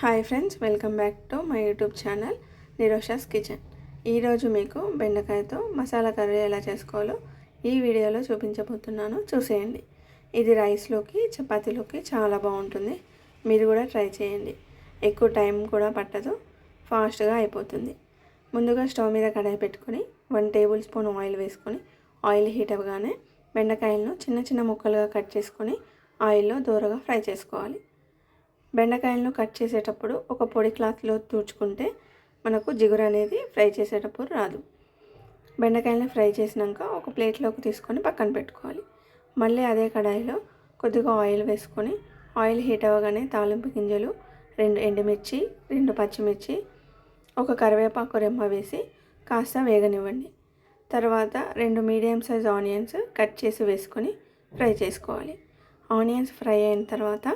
Hi friends welcome back to my YouTube channel Nirosha's kitchen ఈరోజు మీకు బెండకాయతో masala curry ఎలా చేసుకోవాలో ఈ వీడియోలో చూపించబోతున్నాను. చూసేయండి. ఇది రైస్లోకి చపాతీలోకి చాలా బాగుంటుంది. మీరు కూడా ట్రై చేయండి. ఎక్కువ టైం కూడా పట్టదు. ఫాస్ట్గా అయిపోతుంది. ముందుగా స్టవ్ మీద కడాయి పెట్టుకొని వన్ టేబుల్ స్పూన్ ఆయిల్ వేసుకొని ఆయిల్ హీట్ అవ్వగానే బెండకాయలను చిన్న చిన్న ముక్కలుగా కట్ చేసుకొని ఆయిల్లో దూరగా ఫ్రై చేసుకోవాలి. బెండకాయలను కట్ చేసేటప్పుడు ఒక పొడి క్లాత్లో తుడుచుకుంటే మనకు జిగురు అనేది ఫ్రై చేసేటప్పుడు రాదు. బెండకాయలను ఫ్రై చేసినాక ఒక ప్లేట్లోకి తీసుకొని పక్కన పెట్టుకోవాలి. మళ్ళీ అదే కడాయిలో కొద్దిగా ఆయిల్ వేసుకొని ఆయిల్ హీట్ అవ్వగానే తాలింపు గింజలు రెండు ఎండుమిర్చి రెండు పచ్చిమిర్చి ఒక కరివేపాకు రెమ్మ వేసి కాస్త వేగనివ్వండి. తర్వాత రెండు మీడియం సైజ్ ఆనియన్స్ కట్ చేసి వేసుకొని ఫ్రై చేసుకోవాలి. ఆనియన్స్ ఫ్రై అయిన తర్వాత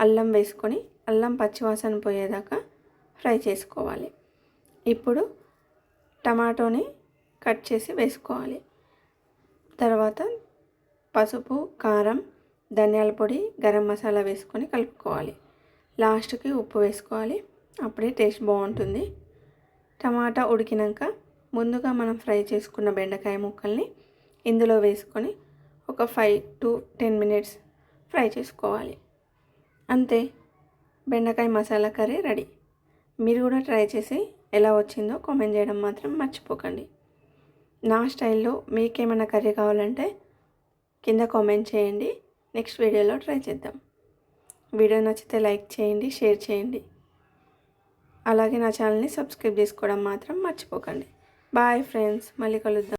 అల్లం వేసుకొని అల్లం పచ్చివాసన పోయేదాకా ఫ్రై చేసుకోవాలి. ఇప్పుడు టమాటోని కట్ చేసి వేసుకోవాలి. తర్వాత పసుపు కారం ధనియాల పొడి గరం మసాలా వేసుకొని కలుపుకోవాలి. లాస్ట్కి ఉప్పు వేసుకోవాలి. అప్పుడే టేస్ట్ బాగుంటుంది. టమాటా ఉడికినాక ముందుగా మనం ఫ్రై చేసుకున్న బెండకాయ ముక్కల్ని ఇందులో వేసుకొని ఒక five to ten minutes fry చేసుకోవాలి. అంతే. బెండకాయ మసాలా కర్రీ రెడీ. మీరు కూడా ట్రై చేసి ఎలా వచ్చిందో కామెంట్ చేయడం మాత్రం మర్చిపోకండి. నా స్టైల్లో మీకేమైనా కర్రీ కావాలంటే కింద కామెంట్ చేయండి. నెక్స్ట్ వీడియోలో ట్రై చేద్దాం. వీడియో నచ్చితే లైక్ చేయండి షేర్ చేయండి. అలాగే నా ఛానల్ని సబ్స్క్రైబ్ చేసుకోవడం మాత్రం మర్చిపోకండి. బాయ్ ఫ్రెండ్స్ మళ్ళీ కలుద్దాం.